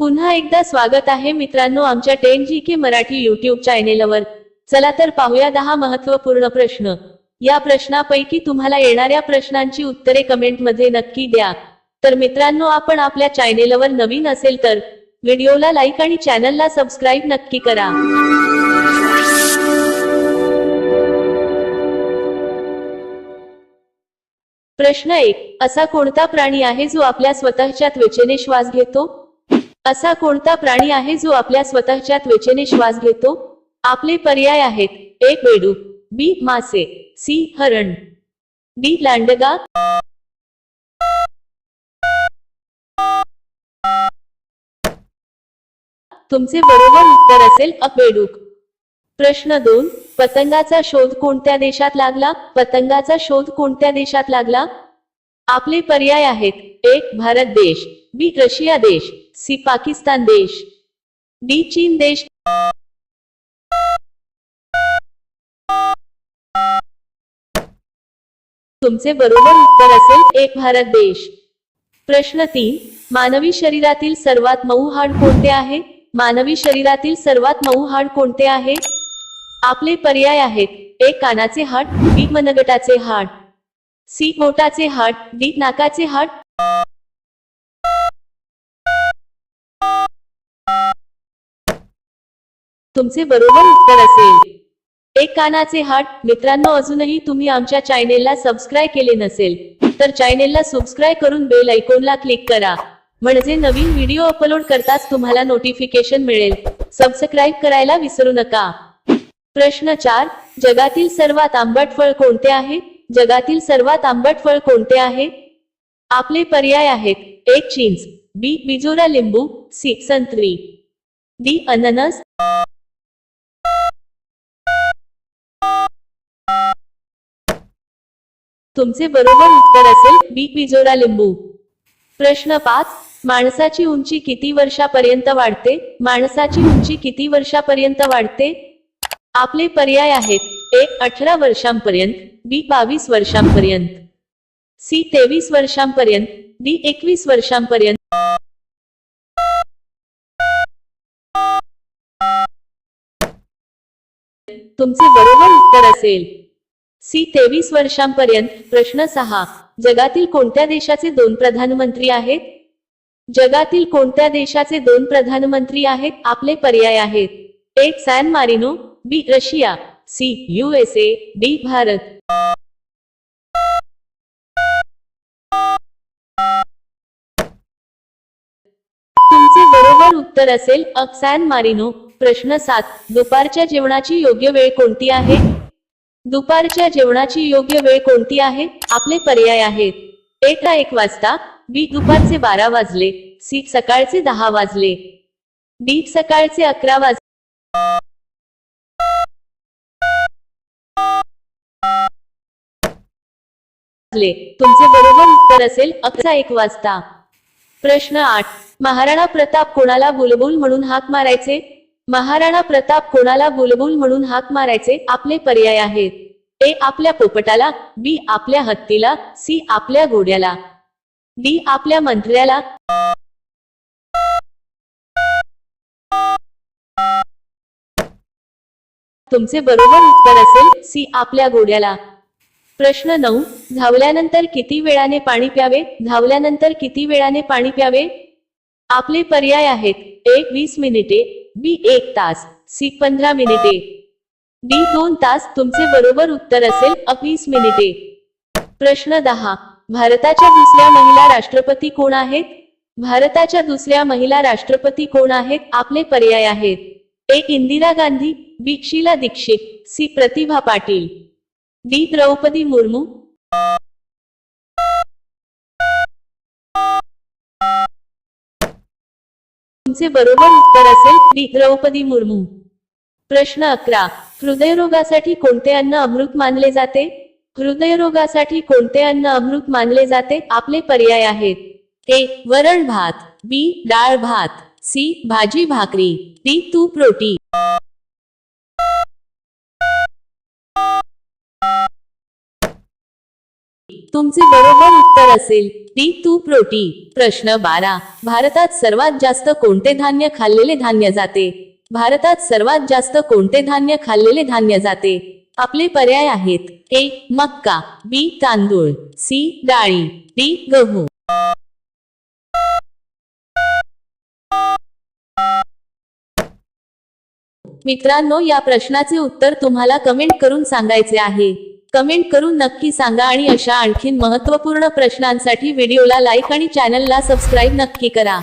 पुन्हा एकदा स्वागत आहे मित्रांनो आमच्या ten G K Marathi YouTube चॅनेलवर चला तर पाहूया दहा महत्त्वपूर्ण प्रश्न. या प्रश्नापैकी तुम्हाला येणाऱ्या प्रश्नांची उत्तरे कमेंटमध्ये नक्की द्या. तर मित्रांनो आपण आपल्या चॅनेलवर नवीन असेल तर व्हिडिओला लाईक आणि चॅनलला सबस्क्राईब नक्की करा. प्रश्न एक असा कोणता प्राणी आहे जो आपल्या स्वतःच्या त्वचेने श्वास घेतो? असा कोणता प्राणी आहे जो आपल्या स्वतःच्या त्वचेने श्वास घेतो? आपले पर्याय आहेत एक बेडूक बी मासे सी हरण. डी लांडगा. तुमचे बरोबर उत्तर असेल अ बेडूक प्रश्न दोन पतंगाचा शोध कोणत्या देशात लागला? पतंगाचा शोध कोणत्या देशात लागला? आपले पर्याय आहेत. एक भारत देश बी रशिया देश सी पाकिस्तान देश. डी चीन देश. तुमचे बरोबर उत्तर असेल एक भारत देश. प्रश्न तीन मानवी शरीरातील सर्वात मऊ हाड कोणते आहे? मानवी शरीरातील सर्वात मऊ हाड कोणते आहे? आपले पर्याय आहेत. एक कानाचे हाड बी मनगटाचे हाड. सी पोटाचे हाट डी नाकाचे हाट तुमचे बरोबर उत्तर असेल. एक कानाचे हाट मित्रांनो अजूनही तुम्ही आमच्या चॅनेलला सबस्क्राईब केले नसेल तर चॅनेलला सबस्क्राईब करून बेल आयकॉनला क्लिक करा. म्हणजे नवीन व्हिडिओ अपलोड करताच तुम्हाला नोटिफिकेशन मिळेल. सबस्क्राईब करायला विसरू नका. प्रश्न चार. जगातील सर्वात आंबट फळ कोणते आहे? जगातील सर्वात आंबट फळ कोणते आहे? आपले पर्याय आहेत एक चिंच बी बिजोरा लिंबू सी संत्री. डी अननस. तुमचे बरोबर उत्तर असेल बी बिजोरा लिंबू. प्रश्न पाच माणसाची उंची किती वर्षापर्यंत वाढते? माणसाची उंची किती वर्षापर्यंत वाढते? आपले पर्याय आहेत. एक अठरा वर्षांपर्यंत बी बावीस वर्षांपर्यंत. सी तेवीस वर्षांपर्यंत डी एकवीस वर्षांपर्यंत. तुमचे बरोबर उत्तर असेल. सी तेवीस वर्षांपर्यंत प्रश्न सहा. जगातील कोणत्या देशाचे दोन प्रधानमंत्री आहेत? जगातील कोणत्या देशाचे दोन प्रधानमंत्री आहेत? आपले पर्याय आहेत. एक San Marino B Russia C USA D Bharat. तुमचे बरोबर उत्तर असेल अ सॅन मारिनो. प्रश्न सात दुपारच्या जेवणाची योग्य वेळ कोणती आहे? दुपारच्या जेवणाची योग्य वेळ कोणती आहे? आपले पर्याय आहेत. एक ला एक वाजता बी दुपारचे बारा वाजले सी सकाळचे दहा वाजले डी सकाळचे अकरा वाजले. तुमचे बरोबर उत्तर असेल अकरा एक वाजता. प्रश्न आठ. महाराणा प्रताप कोणाला बुलबुल म्हणून हाक मारायचे? महाराणा प्रताप कोणाला बुलबुल म्हणून हाक मारायचे? आपले पर्याय आहेत. ए आपल्या पोपटाला बी आपल्या हत्तीला सी आपल्या घोड्याला. डी आपल्या मंत्र्याला. तुमचे बरोबर उत्तर असेल सी आपल्या घोड्याला. प्रश्न नऊ धावल्यानंतर किती वेळाने पाणी प्यावे? धावल्यानंतर किती वेळाने पाणी प्यावे? आपले पर्याय आहेत एक वीस मिनिटे बी एक तास सी पंधरा मिनिटे. डी दोन तास तुमचे बरोबर उत्तर असेल अ वीस मिनिटे. प्रश्न दहा भारताच्या दुसऱ्या महिला राष्ट्रपती कोण आहेत? भारताच्या दुसऱ्या महिला राष्ट्रपती कोण आहेत? आपले पर्याय आहेत. एक Indira Gandhi B Sheila Dikshit C Pratibha Patil. D Draupadi Murmu. तुमचे बरोबर उत्तर असेल डी द्रौपदी मुर्मू. प्रश्न अकरा. हृदयरोगासाठी कोणते अन्न अमृत मानले जाते? हृदयरोगासाठी कोणते अन्न अमृत मानले जाते? आपले पर्याय आहेत. ए. वरण भात. बी. डाळ भात. सी. भाजी भाकरी. डी. तूप रोटी. तुमचे बरोबर उत्तर असेल. डी तू प्रोटी. प्रश्न बारा. भारतात सर्वात जास्त कोणते धान्य खाल्लेले धान्य जाते? भारतात सर्वात जास्त कोणते धान्य खाल्लेले धान्य जाते? आपले पर्याय आहेत. ए मक्का. बी तांदूळ. सी डाळी. डी गहू. मित्रांनो या प्रश्नाचे उत्तर तुम्हाला कमेंट करून सांगायचे आहे. कमेंट करून नक्की सांगा आणि अशा आणखीन महत्त्वपूर्ण प्रश्नांसाठी व्हिडिओला लाईक आणि चॅनलला सबस्क्राईब नक्की करा.